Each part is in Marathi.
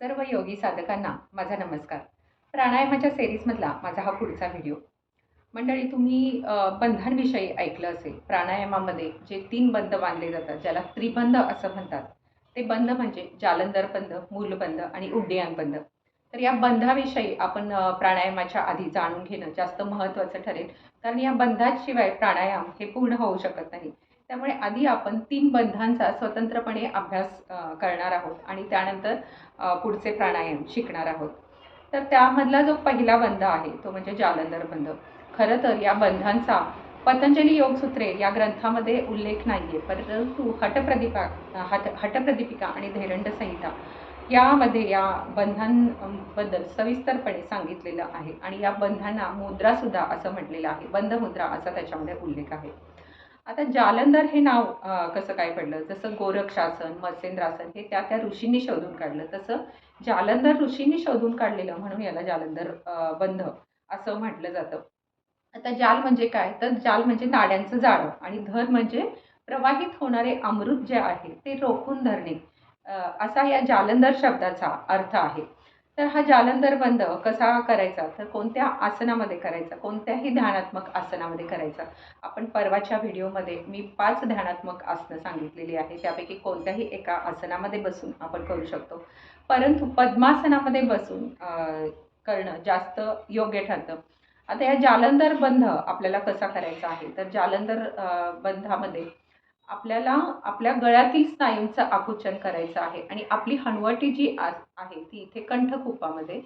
सर्व योगी साधकांना माझा नमस्कार. प्राणायामाच्या सेरीजमधला माझा हा पुढचा व्हिडिओ मंडळी तुम्ही बंधांविषयी ऐकलं असेल प्राणायामामध्ये जे तीन बंध बांधले जातात ज्याला त्रिबंध असं म्हणतात ते बंध म्हणजे जालंधर बंध मूलबंध आणि उड्डयन बंध. तर या बंधाविषयी आपण प्राणायामाच्या आधी जाणून घेणं जास्त महत्त्वाचं ठरेल. कारण या बंधाशिवाय प्राणायाम हे पूर्ण होऊ शकत नाही. त्यामुळे आधी आपण तीन बंधांचा स्वतंत्रपणे अभ्यास करणार आहोत आणि त्यानंतर पुढचे प्राणायाम शिकणार आहोत. तर त्यामधला जो पहिला बंध आहे तो म्हणजे जालंधर बंध. खरं तर या बंधांचा पतंजली योगसूत्रे या ग्रंथामध्ये उल्लेख नाही आहे परंतु हटप्रदीपा हट हटप्रदीपिका आणि धैरंड संहिता यामध्ये या बंधांबद्दल सविस्तरपणे सांगितलेलं आहे. आणि या बंधांना मुद्रासुद्धा असं म्हटलेलं आहे. बंधमुद्रा असा त्याच्यामध्ये उल्लेख आहे. आता जालंधर हे नाव कसं काय पडलं? जसं गोरक्षासन मत्स्येंद्रासन हे त्या त्या ऋषींनी शोधून काढलं. तसं जालंधर ऋषींनी शोधून काढलेलं म्हणून याला जालंधर बंध असं म्हटलं जातं. आता जाल म्हणजे काय? तर जाल म्हणजे नाड्यांचं जाळं आणि धर म्हणजे प्रवाहित होणारे अमृत जे आहे ते रोखून धरणे. असा या जालंधर शब्दाचा अर्थ आहे. तर हा जालंधर बंध कसा करायचा? तर कोणत्या आसनामध्ये करायचा? कोणत्याही ध्यानात्मक आसनामध्ये करायचा? आपण परवाच्या व्हिडिओमध्ये मी पाच ध्यानात्मक आसनं सांगितलेली आहे त्यापैकी कोणत्याही एका आसनामध्ये बसून आपण करू शकतो. परंतु पद्मासनामध्ये बसून करणं जास्त योग्य ठरतं. आता या जालंधर बंध आपल्याला कसा करायचा आहे? तर जालंधर बंधामध्ये आपल्याला आपल्या गळ्यातील स्नायूंचं आकुंचन करायचं आहे. आणि आपली हनवटी जी आ- आहे ती इथे कंठकुपामध्ये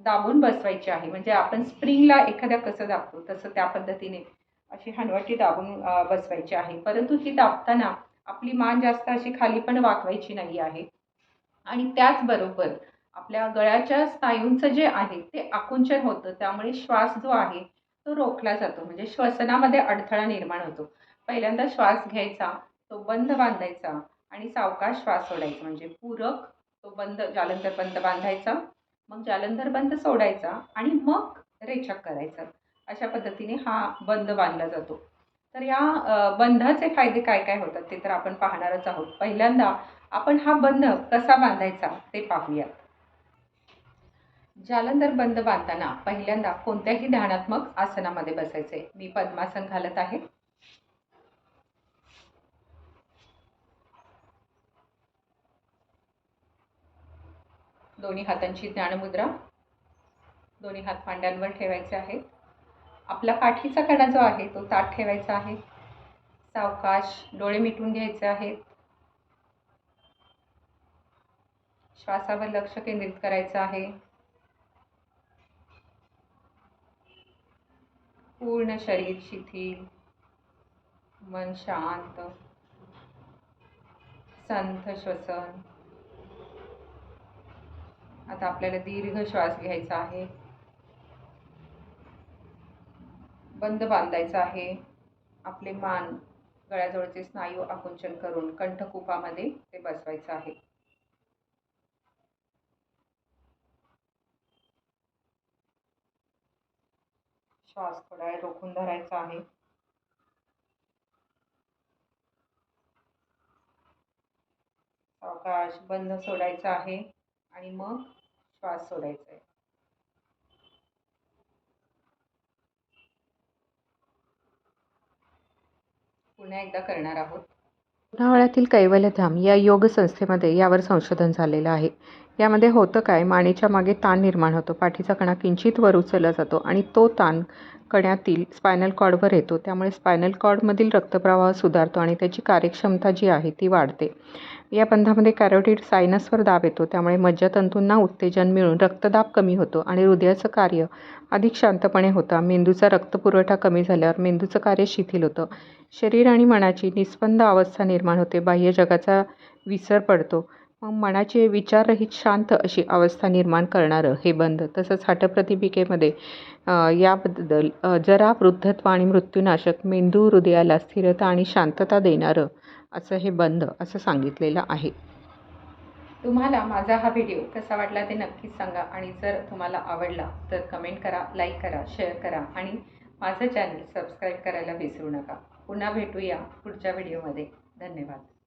दाबून बसवायची आहे. म्हणजे आपण स्प्रिंगला एखाद्या कसं दाबतो तसं त्या पद्धतीने अशी हनवटी दाबून बसवायची आहे. परंतु ही दाबताना आपली मान जास्त अशी खाली पण वाकवायची नाही आहे. आणि त्याचबरोबर आपल्या गळ्याच्या स्नायूंचं जे आहे ते आकुंचन होतं. त्यामुळे श्वास जो आहे तो रोखला जातो. म्हणजे श्वसनामध्ये अडथळा निर्माण होतो. पहिल्यांदा श्वास घ्यायचा तो बंद बांधायचा आणि सावकाश श्वास सोडायचा. म्हणजे पूरक तो बंद जालंधर बंद बांधायचा मग जालंधर बंद सोडायचा आणि मग रेचक करायचा. अशा पद्धतीने हा बंद बांधला जातो. तर या बंधाचे फायदे काय काय होतात ते तर आपण पाहणारच आहोत. पहिल्यांदा आपण हा बंध कसा बांधायचा ते पाहूयात. जालंधर बंद बांधताना पहिल्यांदा कोणत्याही ध्यानात्मक आसनामध्ये बसायचे. मी पद्मासन घालत आहे. दोन्ही हातांची ज्ञानमुद्रा दोन्ही हात मांड्यांवर ठेवायचे आहेत. आपला पाठीचा कडा जो आहे तो ताट ठेवायचा आहे. सावकाश डोळे मिटून घ्यायचे आहेत. श्वासावर लक्ष केंद्रित करायचं आहे. पूर्ण शरीर शिथिल मन शांत संथ श्वसन. आता आपल्याला दीर्घ श्वास घ्यायचा आहे. बंद बांधायचा आहे. आपले मान गळ्याजवळचे स्नायू आकुंचन करून कंठकूपामध्ये ते बसवायचं आहे. श्वास थोडा वेळ रोखून धरायचा आहे. सावकाश बंद सोडायचा आहे आणि मग श्वास सोडायचा आहे पुन्हा एकदा करणार आहोत. लोणावळ्यातील कैवल्यधाम या योग संस्थेमध्ये यावर संशोधन झालेलं आहे. यामध्ये होतं काय? मानेच्या मागे ताण निर्माण होतो. पाठीचा कणा किंचित वर उचलला जातो आणि तो ताण कण्यातील स्पायनल कॉर्डवर येतो. त्यामुळे स्पायनल कॉर्डमधील रक्तप्रवाह सुधारतो आणि त्याची कार्यक्षमता जी आहे ती वाढते. या बंधामध्ये कॅरोटीड सायनसवर दाब येतो. त्यामुळे मज्जातंतूंना उत्तेजन मिळून रक्तदाब कमी होतो आणि हृदयाचं कार्य अधिक शांतपणे होतं. मेंदूचा रक्तपुरवठा कमी झाल्यावर मेंदूचं कार्य शिथिल होतं. शरीर आणि मनाची निस्पंद अवस्था निर्माण होते. बाह्य जगाचा विसर पडतो. मग मनाची विचाररहित शांत अशी अवस्था निर्माण करणारं हे बंद तसंच हटप्रतिपिकेमध्ये याबद्दल जरा वृद्धत्व आणि मृत्यूनाशक मेंदू हृदयाला स्थिरता आणि शांतता देणारं असं हे बंद असं सांगितलेलं आहे. तुम्हाला माझा हा व्हिडिओ कसा वाटला ते नक्कीच सांगा आणि जर तुम्हाला आवडला तर कमेंट करा लाईक करा शेअर करा आणि माझं चॅनल सबस्क्राईब करायला विसरू नका. पुन्हा भेटूया पुढच्या व्हिडिओमध्ये. धन्यवाद.